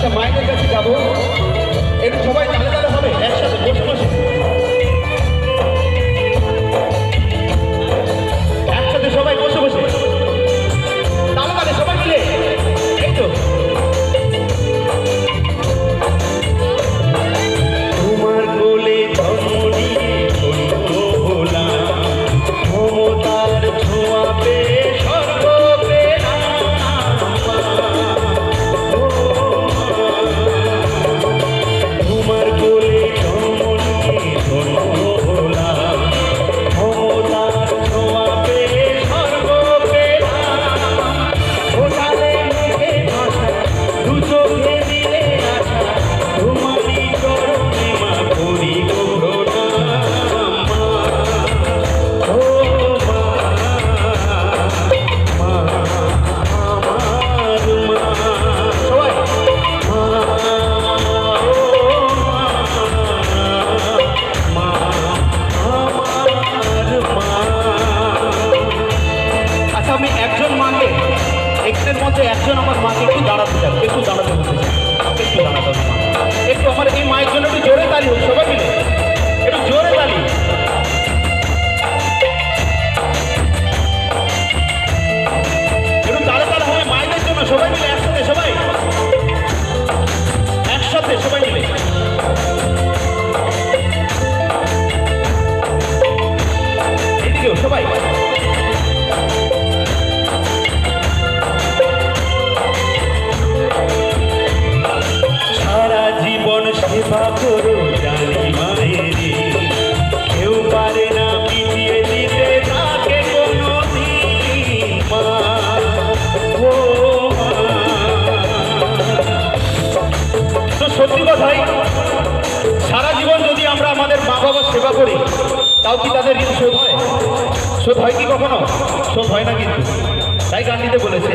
আচ্ছা, একটা মাইনের কাছে যাব। এটা সবাই করো জানি মায়েরি কেউ না মিটিয়ে দিতে, তাকে কোনো মা। ও তো সত্যি যদি আমরা আমাদের মা বাবার সেবা করি, তাও কি তাদের ঋণ শোধ হয়? কি কখনো? শোধ হয় না কিন্তু। তাই গানটিতে বলেছে